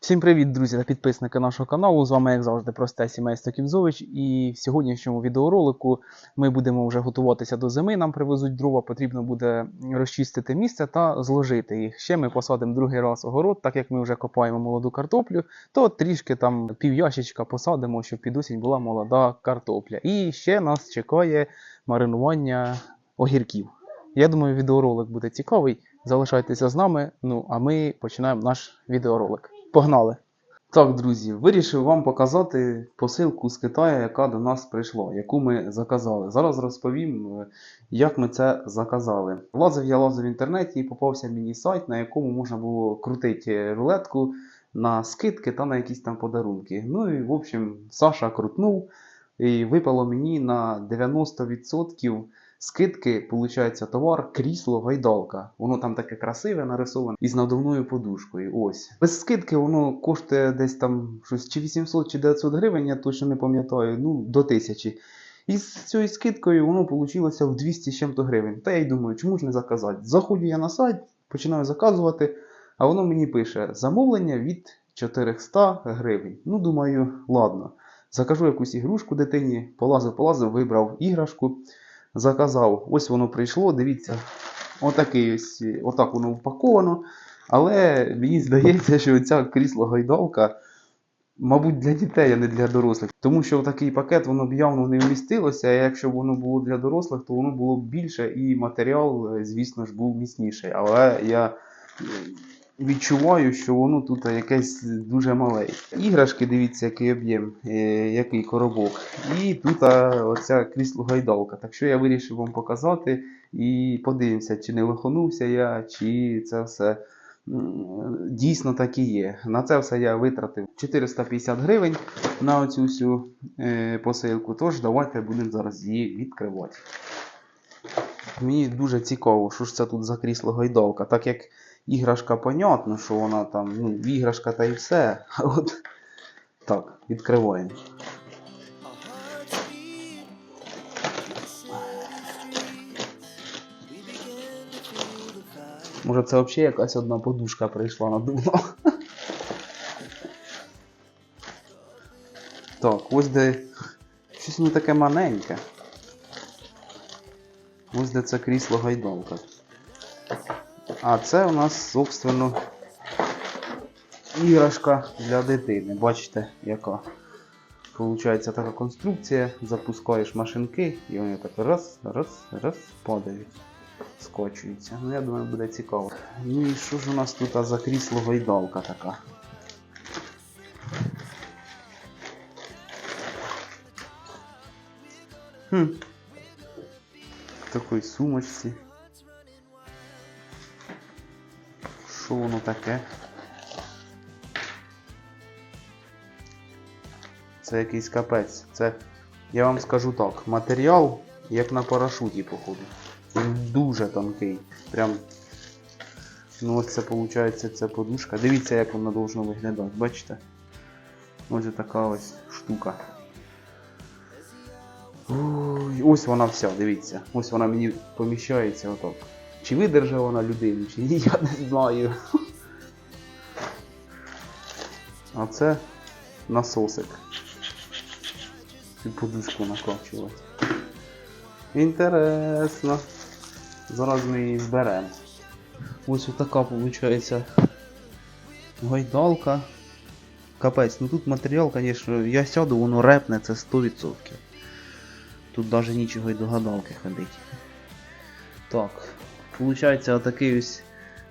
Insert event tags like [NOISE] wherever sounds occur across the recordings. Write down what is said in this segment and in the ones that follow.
Всім привіт, друзі та підписники нашого каналу. З вами, як завжди, просте сімейство Ківзович. І в сьогоднішньому відеоролику ми будемо вже готуватися до зими. Нам привезуть дрова, потрібно буде розчистити місце та зложити їх. Ще ми посадимо другий раз огород, так як ми вже копаємо молоду картоплю, то трішки там півящичка посадимо, щоб під осінь була молода картопля. І ще нас чекає маринування огірків. Я думаю, відеоролик буде цікавий. Залишайтеся з нами. Ну а ми починаємо наш відеоролик. Погнали! Так, друзі, вирішив вам показати посилку з Китаю, яка до нас прийшла, яку ми заказали. Зараз розповім, е, як ми це заказали. Лазив я лазив в інтернеті і попався мені сайт, на якому можна було крутити рулетку на скидки та на якісь там подарунки. Ну і в общем, Саша крутнув і випало мені на 90% скидки, виходить, товар крісло гайдалка. Воно там таке красиве нарисоване із надувною подушкою. Ось. Без скидки воно коштує десь там щось чи 800 чи 900 гривень, я точно не пам'ятаю, ну до 1000. І з цією скидкою воно вийшло в 200 з чим-то гривень. Та я й думаю, чому ж не заказати? Заходжу я на сайт, починаю заказувати, а воно мені пише замовлення від 400 гривень. Ну, думаю, ладно. Закажу якусь ігрушку дитині, полазив, полазив, вибрав іграшку заказав. Ось воно прийшло. Дивіться, отакий ось, отак воно впаковано. Але мені здається, що ця крісло гайдалка, мабуть, для дітей, а не для дорослих. Тому що такий пакет воно б явно не вмістилося, а якщо б воно було для дорослих, то воно було б більше і матеріал, е, звісно ж, був міцніший. Але я відчуваю, що воно тут якесь дуже мале. Іграшки, дивіться, який об'єм, е, який коробок. І тут оця крісло гайдалка. Так що я вирішив вам показати і подивимося, чи не лоханувся я, чи це все дійсно так і є. На це все я витратив 450 гривень на оцю всю е, посилку. Тож давайте будемо зараз її відкривати. Мені дуже цікаво, що ж це тут за крісло гайдалка, так як іграшка, понятно, що вона там, ну, іграшка та і все. [LAUGHS] А от так, відкриваємо. Може це взагалі якась одна подушка прийшла надувна. [LAUGHS] Так, ось де щось не таке маленьке. Ось де це крісло гайдалка. А це у нас, собственно, іграшка для дитини. Бачите, яка. Получається така конструкція. Запускаєш машинки і вони так раз, раз, раз падають. Скочуються. Ну, я думаю, буде цікаво. Ну і що ж у нас тут за крісло гойдалка така? Хм. В такій сумочці. Що воно таке? Це якийсь капець. Це, я вам скажу так, матеріал, як на парашуті, походу. Він дуже тонкий. Прям. Ну от це виходить ця подушка. Дивіться, як вона должна виглядати, бачите? Ось така ось штука. Ой, ось вона вся, дивіться. Ось вона мені поміщається отак. Чи видержа вона людину, чи ні, [LAUGHS] я не знаю. А це насосик. Цю подушку накачувати. Інтересно. Зараз ми її зберемо. Ось така виходить гайдалка. Капець, ну тут матеріал, звісно, я сяду, воно репне, це 100%. Тут навіть нічого й до гадалки ходить. Так, Получається отакий ось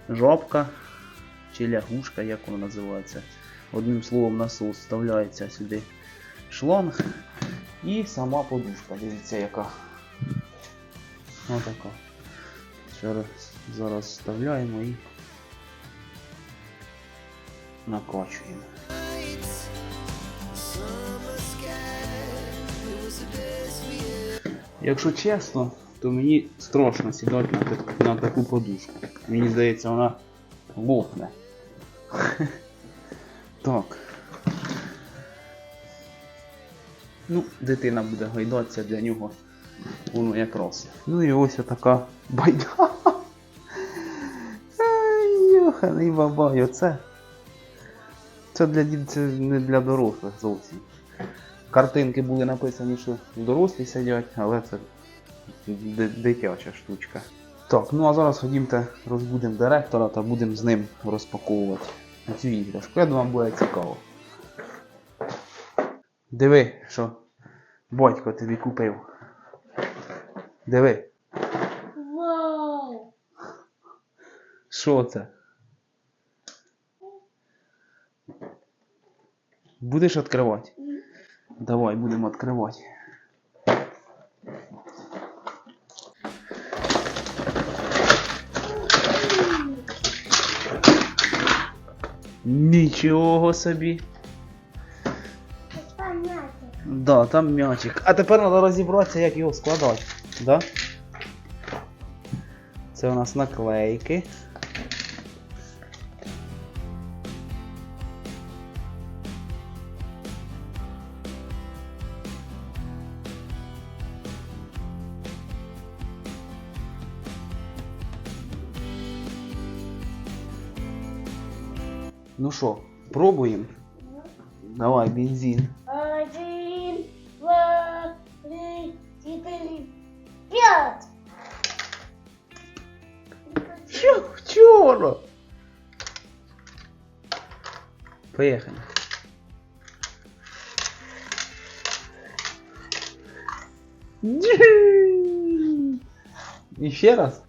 жабка чи лягушка, як воно називається. Одним словом, насос вставляється сюди шланг і сама подушка. Дивіться яка. Отака. Зараз, зараз вставляємо і накачуємо. Якщо чесно, то мені страшно сідати на, так- на таку подушку. Мені здається, вона лопне. [LAUGHS] Так. Ну, дитина буде гайдатися для нього. Воно якраз. Ну і ось така байда. [LAUGHS] Ай, Йоханий бабай, оце. Це для це не для дорослих зовсім. Картинки були написані, що дорослі сидять, але це дитяча штучка. Так, ну а зараз ходімте, розбудемо директора та будемо з ним розпаковувати цю іграшку. Я думаю, буде цікаво. Диви, що батько тобі купив. Диви, Вау! що це? Будеш відкривати? Давай, будемо відкривати. Нічого собі. Там м'ячик. Да, там м'ячик. А тепер треба розібратися, як його складати. Да? Це у нас наклейки. Ну що, пробуємо? Давай, бензин. Один, два, три, четыре, пять. Що вчора? Поїхали. І ще раз.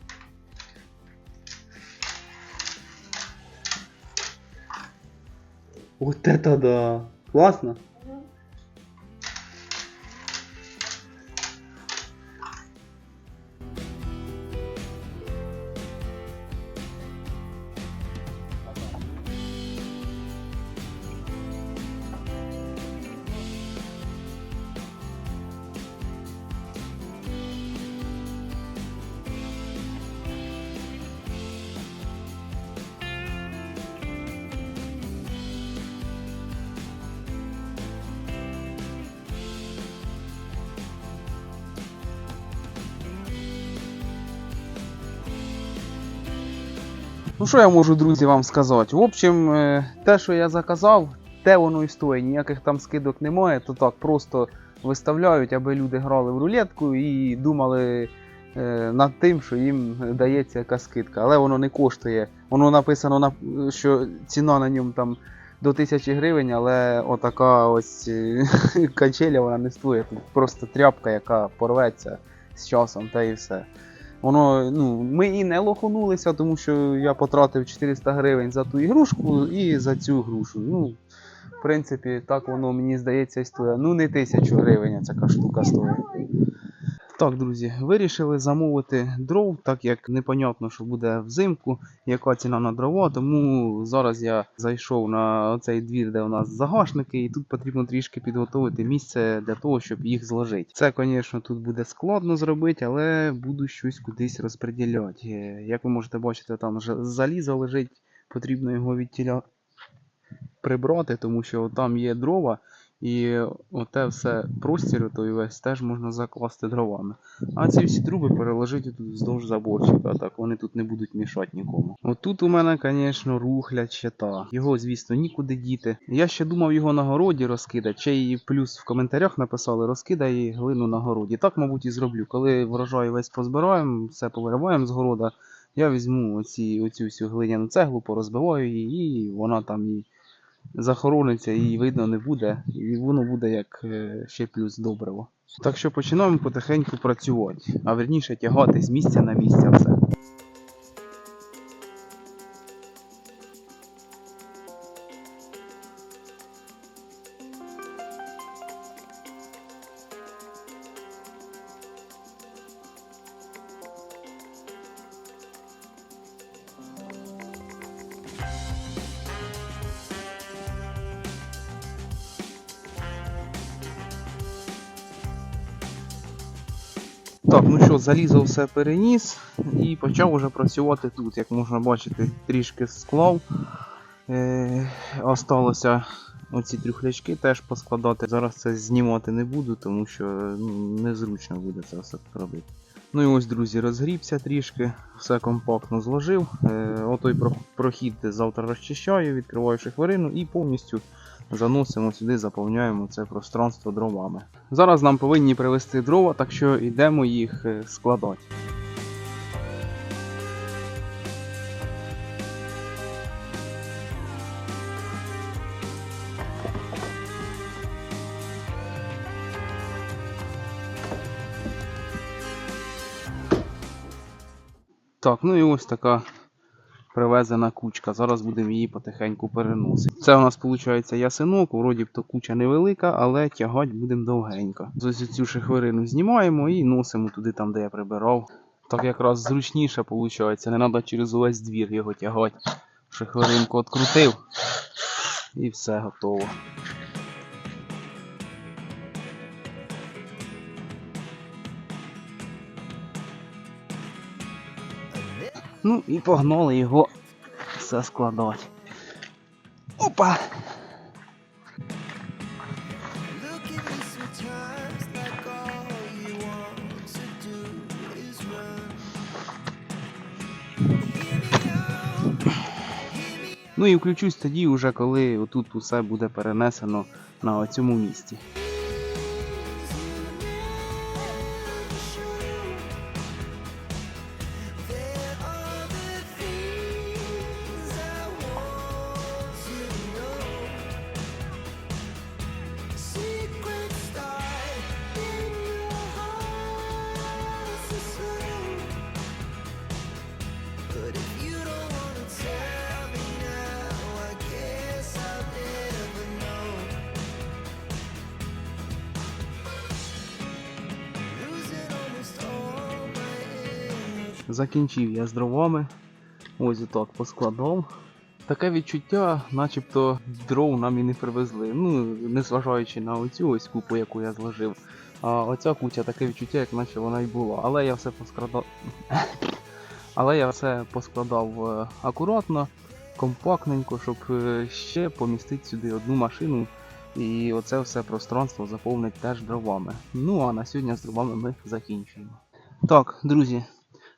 Вот это да! Классно? Ну що я можу, друзі, вам сказати? В общем, е, те, що я заказав, те воно і стоїть. Ніяких там скидок немає, то так просто виставляють, аби люди грали в рулетку і думали е, над тим, що їм дається якась скидка. Але воно не коштує. Воно написано, що ціна на ньому там до 1000 гривень, але отака ось е, [LAUGHS] качеля вона не стоїть. Просто тряпка, яка порветься з часом, та і все. Воно, ну, ми і не лоханулися, тому що я потратив 400 гривень за ту ігрушку і за цю грушу. Ну, в принципі, так воно мені здається стоїть. Ну, не тисячу гривень ця штука стоїть. Так, друзі, вирішили замовити дров, так як непонятно, що буде взимку, яка ціна на дрова. Тому зараз я зайшов на цей двір, де у нас загашники, і тут потрібно трішки підготувати місце для того, щоб їх зложити. Це, звісно, тут буде складно зробити, але буду щось кудись розподіляти. Е, Як ви можете бачити, там залізо лежить, потрібно його відтіля прибрати, тому що там є дрова. І оте все простір, той весь теж можна закласти дровами. А ці всі труби переложити тут вздовж заборчика, так вони тут не будуть мішати нікому. Отут у мене, звісно, рухлядь щита. Його, звісно, нікуди діти. Я ще думав його на городі розкидати, ще й плюс в коментарях написали, розкидай глину на городі. Так, мабуть, і зроблю. Коли врожай весь позбираємо, все повириваємо з города, я візьму оці, оцю всю глиняну цеглу, порозбиваю її, і вона там і захорониться, і видно не буде, і воно буде як е, ще плюс добриво. Так що починаємо потихеньку працювати, а верніше тягати з місця на місце все. Ну залізо все переніс і почав уже працювати тут. Як можна бачити, трішки склав. Е, осталося оці трюхлячки теж поскладати. Зараз це знімати не буду, тому що ну, незручно буде це все робити. Ну і ось, друзі, розгрібся трішки, все компактно зложив. Е, отой прохід завтра розчищаю, відкриваю шихверину і повністю заносимо сюди, заповняємо це пространство дровами. Зараз нам повинні привезти дрова, так що йдемо їх е, складати. Так, ну і ось така привезена кучка. Зараз будемо її потихеньку переносити. Це у нас виходить ясинок, вроді б то куча невелика, але тягати будемо довгенько. Ось цю шихверину знімаємо і носимо туди, там, де я прибирав. Так якраз зручніше виходить, не треба через увесь двір його тягати. Шихверинку відкрутив і все готово. Ну і погнали його все складати. Опа! Ну і включусь тоді, уже коли отут усе буде перенесено на цьому місці. Закінчив я з дровами. Ось отак поскладав. Таке відчуття, начебто дров нам і не привезли. Ну, незважаючи на оцю ось купу, яку я зложив. А оця куча таке відчуття, як наче вона й була. Але я все поскладав. [LAUGHS] Але я все поскладав е, акуратно, компактненько, щоб е, ще помістити сюди одну машину. І оце все пространство заповнить теж дровами. Ну а на сьогодні з дровами ми закінчуємо. Так, друзі,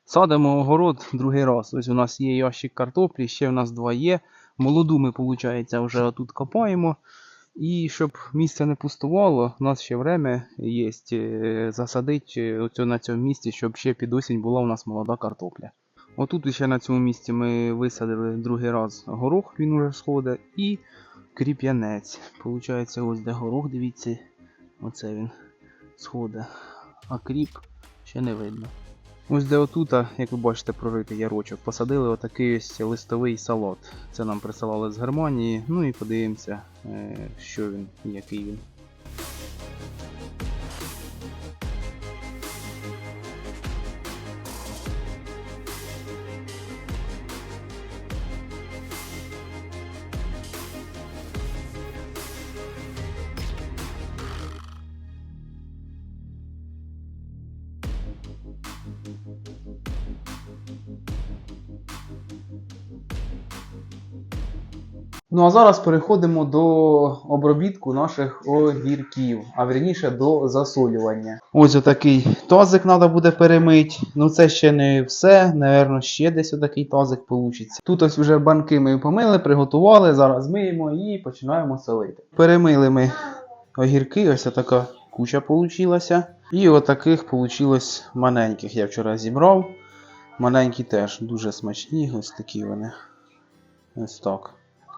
Садимо огород другий раз. Ось у нас є ящик картоплі, ще в нас два є. Молоду ми, виходить, вже отут копаємо. І щоб місце не пустувало, у нас ще время є е, засадити оцю на цьому місці, щоб ще під осінь була у нас молода картопля. Отут ще на цьому місці ми висадили другий раз горох, він уже сходить, і кріп'янець. Получається, ось де горох, дивіться, оце він сходить. А кріп ще не видно. Ось де отута, як ви бачите, проритий ярочок, посадили отакий ось листовий салат. Це нам присилали з Германії. Ну і подивимося, е, що він який він. Ну а зараз переходимо до обробітку наших огірків, а вірніше до засолювання. Ось отакий тазик треба буде перемити. Ну це ще не все. Наверно, ще десь отакий тазик вийде. Тут ось вже банки ми помили, приготували. Зараз миємо і починаємо солити. Перемили ми огірки, ось така куча получилася. І отаких вийшло маленьких. Я вчора зібрав. Маленькі теж дуже смачні, ось такі вони. Ось так.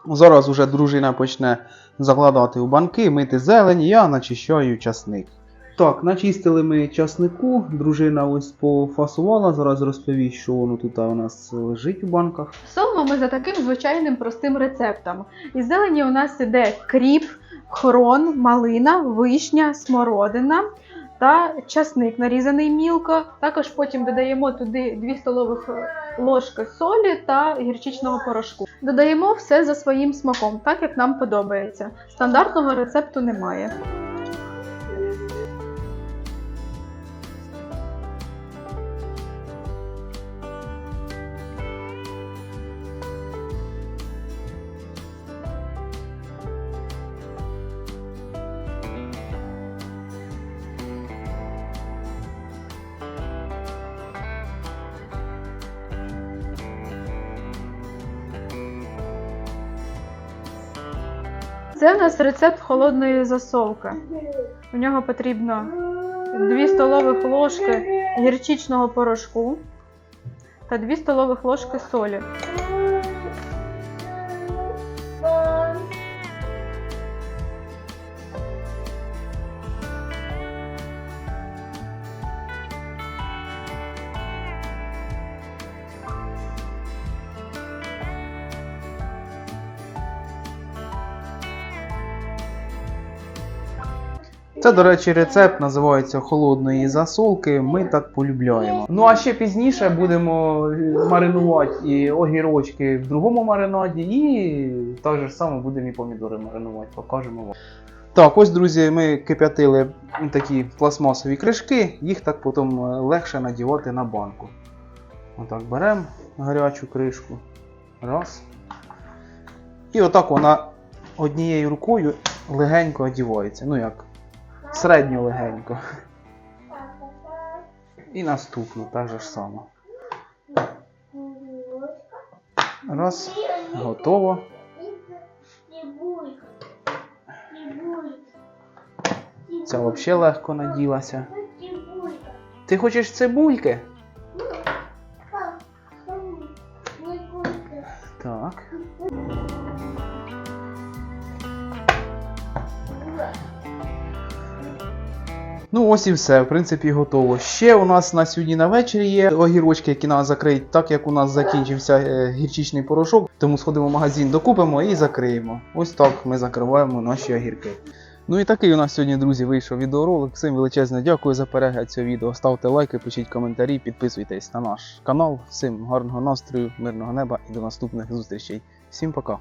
Зараз уже дружина почне закладати у банки, мити зелень, я начищаю часник. Так, начистили ми часнику, дружина ось пофасувала, зараз розповість, що воно тут у нас лежить у банках. Солимо ми за таким звичайним простим рецептом. Із зелені у нас іде кріп, хрон, малина, вишня, смородина та часник нарізаний мілко. Також потім додаємо туди 2 столових ложки солі та гірчичного порошку. Додаємо все за своїм смаком, так як нам подобається. Стандартного рецепту немає. Це у нас рецепт холодної засолки. У нього потрібно 2 столових ложки гірчичного порошку та 2 столових ложки солі. Це, до речі, рецепт називається холодної засолки. Ми так полюбляємо. Ну а ще пізніше будемо е, маринувати і огірочки в другому маринаді, і так же само будемо і помідори маринувати, покажемо вам. Так, ось, друзі, ми кип'ятили такі пластмасові кришки, їх так потім е, легше надівати на банку. Отак беремо гарячу кришку. Раз. І отак вона однією рукою легенько одівається. Ну як, середньо легенько. І наступну так же ж само. Раз, готово. Це взагалі легко наділася. Ти хочеш цибульки? Ось і все, в принципі, готово. Ще у нас на сьогодні на вечір є огірочки, які треба закрити, так як у нас закінчився е, гірчичний порошок, тому сходимо в магазин, докупимо і закриємо. Ось так ми закриваємо наші огірки. Ну і такий у нас сьогодні, друзі, вийшов відеоролик. Всім величезне дякую за перегляд цього відео. Ставте лайки, пишіть коментарі, підписуйтесь на наш канал. Всім гарного настрою, мирного неба і до наступних зустрічей. Всім пока!